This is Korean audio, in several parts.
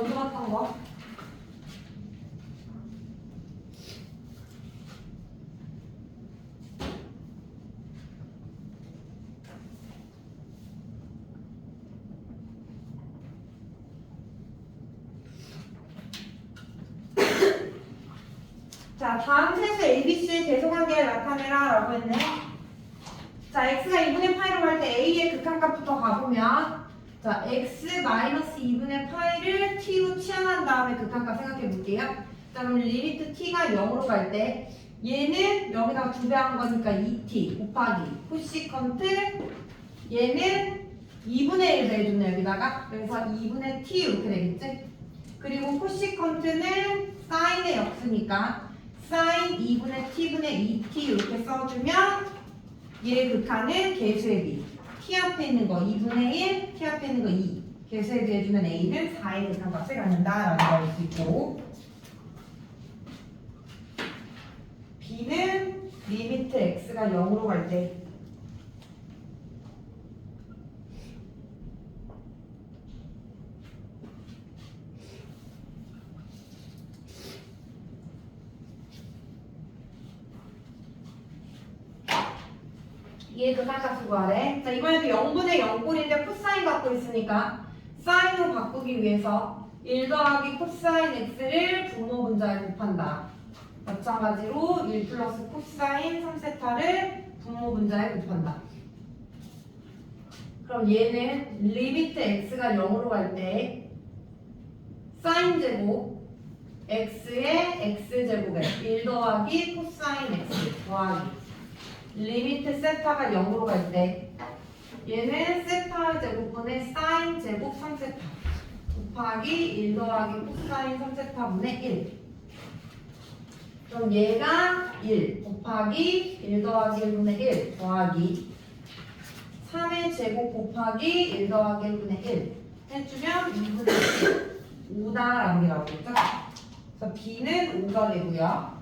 먼저 봤던 거. 자, 다음 세수 ABC의 계속관계를 나타내라 라고 했네. 자, x가 2분의 파이로 갈때 a의 극한값부터 가보면 자, x 마이너스 2분의 파이를 t로 치환한 다음에 극한값 생각해 볼게요. 자, 그럼 리미트 t가 0으로 갈 때 얘는 여기다가 두 배 한 거니까 2t 곱하기 코시컨트 얘는 2분의 1 배해줬네 여기다가 그래서 2분의 t 이렇게 되겠지? 그리고 코시컨트는 사인의 역수니까 사인 2분의 t분의 2t 이렇게 써주면 얘 극한은 개수의 비 t 앞에 있는 거 2분의 1, t 앞에 있는 거 2. 개수에 비해주면 a는 4의 극한값을 갖는다 라는 걸알수 있고 b는 리미트 x가 0으로 갈 때 얘 극한값을 구하래. 자 이번에도 0분의 0꼴인데 코사인 갖고 있으니까 사인으로 바꾸기 위해서 1 더하기 코사인 x를 분모 분자에 곱한다. 마찬가지로 1 플러스 코사인 3세타를 분모 분자에 곱한다. 그럼 얘는 리미트 x가 0으로 갈 때 사인 제곱 x의 x제곱에 1 더하기 코사인 x 더하기 리미트 세타가 0으로 갈 때 얘는 세타 제곱분의 사인 제곱 3세타. 곱하기 1 더하기 코사인 3세타분의 1 그럼 얘가 1 곱하기 1 더하기 1분의 1 더하기 3의 제곱 곱하기 1 더하기 1분의 1 해주면 2분의 1 5다라는 게 나오겠죠? 그래서 b는 5가 되고요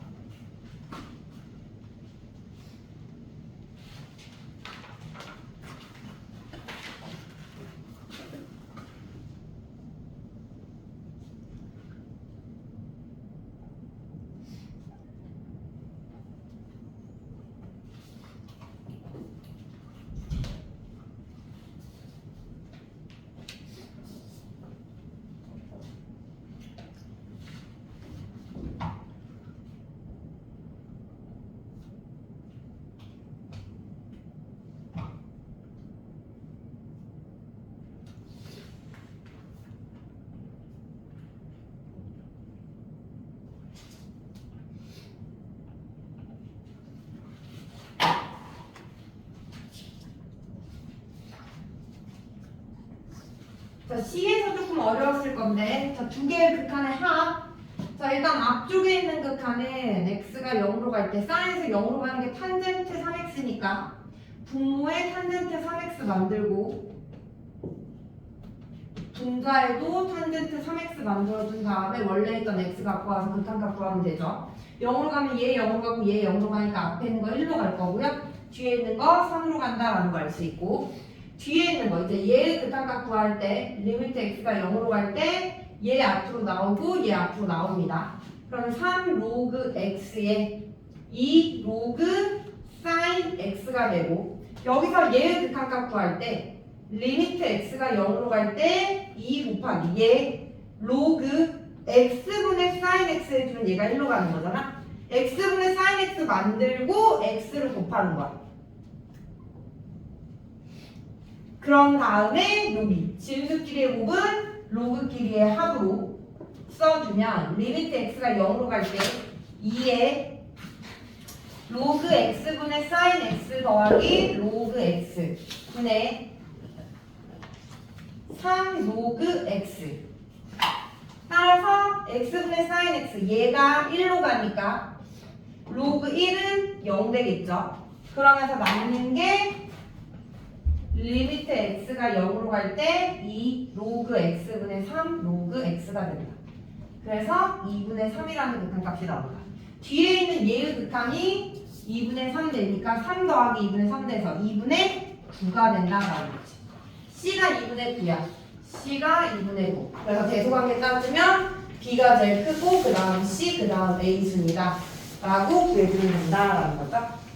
자, C에서 조금 어려웠을 건데, 자, 두 개의 극한의 합. 자, 일단 앞쪽에 있는 극한은 x가 0으로 갈 때, 사인에서 0으로 가는 게 탄젠트 3x니까, 분모에 탄젠트 3x 만들고, 분자에도 탄젠트 3x 만들어준 다음에 원래 있던 x 갖고 와서 극한값 구하면 되죠. 0으로 가면 얘 0으로 가고 얘 0으로 가니까 앞에 있는 거 1로 갈 거고요. 뒤에 있는 거 3으로 간다라는 거알수 있고, 뒤에 있는 거 이제 얘 극한값 구할 때 리미트 x가 0으로 갈 때 얘 앞으로 나오고 얘 앞으로 나옵니다. 그럼 3 로그 x에 2 로그 사인 x가 되고 여기서 얘 극한값 구할 때 리미트 x가 0으로 갈 때 2 곱하기 얘 로그 x분의 사인 x 해주면 얘가 1로 가는 거잖아. x분의 사인 x 만들고 x를 곱하는 거야. 그런 다음에 여기 진수끼리의 곱은 로그끼리의 합으로 써주면 리미트 x가 0으로 갈 때 2에 로그 x분의 사인 x 더하기 로그 x 분의 3 로그 x. 따라서 x분의 사인 x 얘가 1로 가니까 로그 1은 0 되겠죠? 그러면서 남는 게 리미트 x가 0으로 갈 때 2 로그 x분의 3 로그 x가 된다. 그래서 2분의 3이라는 극한값이 나온다. 뒤에 있는 얘의 극한이 2분의 3 되니까 3 더하기 2분의 3 돼서 2분의 9가 된다라는 거지. c가 2분의 9야. C가 2분의 9. 그래서 대소관계 따지면 B가 제일 크고 그 다음 C 그 다음 A 순이다. 라고 구해주면 된다라는 거죠.